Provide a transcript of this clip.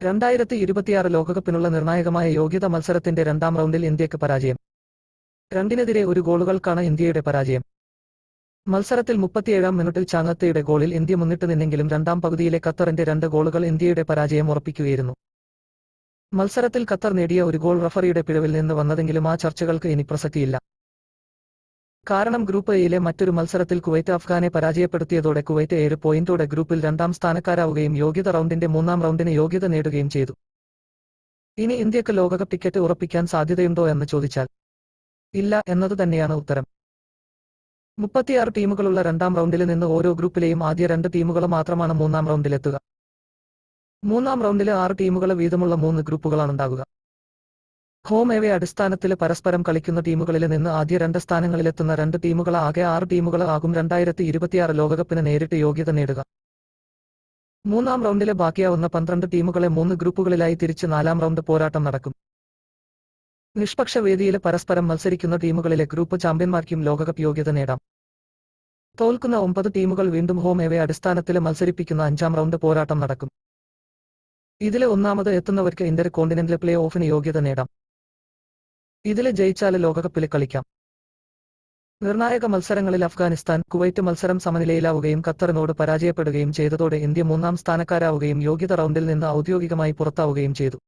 രണ്ടായിരത്തി ഇരുപത്തിയാറ് ലോകകപ്പിനുള്ള നിർണായകമായ യോഗ്യത മത്സരത്തിന്റെ രണ്ടാം റൗണ്ടിൽ ഇന്ത്യയ്ക്ക് പരാജയം. രണ്ടിനെതിരെ ഒരു ഗോളുകൾക്കാണ് ഇന്ത്യയുടെ പരാജയം. മത്സരത്തിൽ മുപ്പത്തിയേഴാം മിനിറ്റിൽ ചാങ്ങത്തയുടെ ഗോളിൽ ഇന്ത്യ മുന്നിട്ട് നിന്നെങ്കിലും രണ്ടാം പകുതിയിലെ ഖത്തറിന്റെ രണ്ട് ഗോളുകൾ ഇന്ത്യയുടെ പരാജയം ഉറപ്പിക്കുകയായിരുന്നു. മത്സരത്തിൽ ഖത്തർ നേടിയ ഒരു ഗോൾ റഫറിയുടെ പിഴവിൽ നിന്ന് വന്നതെങ്കിലും ആ ചർച്ചകൾക്ക് ഇനി പ്രസക്തിയില്ല. കാരണം ഗ്രൂപ്പ് എയിലെ മറ്റൊരു മത്സരത്തിൽ കുവൈറ്റ് അഫ്ഗാനെ പരാജയപ്പെടുത്തിയതോടെ കുവൈറ്റ് ഏഴ് പോയിന്റോടെ ഗ്രൂപ്പിൽ രണ്ടാം സ്ഥാനക്കാരാവുകയും യോഗ്യത റൗണ്ടിന്റെ മൂന്നാം റൗണ്ടിന് യോഗ്യത നേടുകയും ചെയ്തു. ഇനി ഇന്ത്യയ്ക്ക് ലോകകപ്പ് ടിക്കറ്റ് ഉറപ്പിക്കാൻ സാധ്യതയുണ്ടോ എന്ന് ചോദിച്ചാൽ ഇല്ല എന്നത് തന്നെയാണ് ഉത്തരം. മുപ്പത്തിയാറ് ടീമുകളുള്ള രണ്ടാം റൗണ്ടിൽ നിന്ന് ഓരോ ഗ്രൂപ്പിലെയും ആദ്യ രണ്ട് ടീമുകൾ മാത്രമാണ് മൂന്നാം റൗണ്ടിലെത്തുക. മൂന്നാം റൗണ്ടിലെ ആറ് ടീമുകൾ വീതമുള്ള മൂന്ന് ഗ്രൂപ്പുകളാണുണ്ടാകുക ഹോം എവേ അടിസ്ഥാനത്തിൽ പരസ്പരം കളിക്കുന്ന ടീമുകളിൽ നിന്ന് ആദ്യ രണ്ട് സ്ഥാനങ്ങളിലെത്തുന്ന രണ്ട് ടീമുകൾ ആകെ ആറ് ടീമുകൾ ആകും രണ്ടായിരത്തി ഇരുപത്തിയാറ് ലോകകപ്പിന് നേരിട്ട് യോഗ്യത നേടുക. മൂന്നാം റൗണ്ടിലെ ബാക്കിയാവുന്ന പന്ത്രണ്ട് ടീമുകളെ മൂന്ന് ഗ്രൂപ്പുകളിലായി തിരിച്ച് നാലാം റൗണ്ട് പോരാട്ടം നടക്കും. നിഷ്പക്ഷ വേദിയിൽ പരസ്പരം മത്സരിക്കുന്ന ടീമുകളിലെ ഗ്രൂപ്പ് ചാമ്പ്യന്മാർക്കും ലോകകപ്പ് യോഗ്യത നേടാം. തോൽക്കുന്ന ഒമ്പത് ടീമുകൾ വീണ്ടും ഹോം എവേ അടിസ്ഥാനത്തിൽ മത്സരിപ്പിക്കുന്ന അഞ്ചാം റൗണ്ട് പോരാട്ടം നടക്കും. ഇതിലെ ഒന്നാമത് എത്തുന്നവർക്ക് ഇന്റർ കോണ്ടിനെന്റൽ പ്ലേ ഓഫിന് യോഗ്യത നേടാം. ഇതിൽ ജയിച്ചാൽ ലോകകപ്പിൽ കളിക്കാം. നിർണായക മത്സരങ്ങളിൽ അഫ്ഗാനിസ്ഥാൻ കുവൈറ്റ് മത്സരം സമനിലയിലാവുകയും ഖത്തറിനോട് പരാജയപ്പെടുകയും ചെയ്തതോടെ ഇന്ത്യ മൂന്നാം സ്ഥാനക്കാരാവുകയും യോഗ്യത റൗണ്ടിൽ നിന്ന് ഔദ്യോഗികമായി പുറത്താവുകയും ചെയ്തു.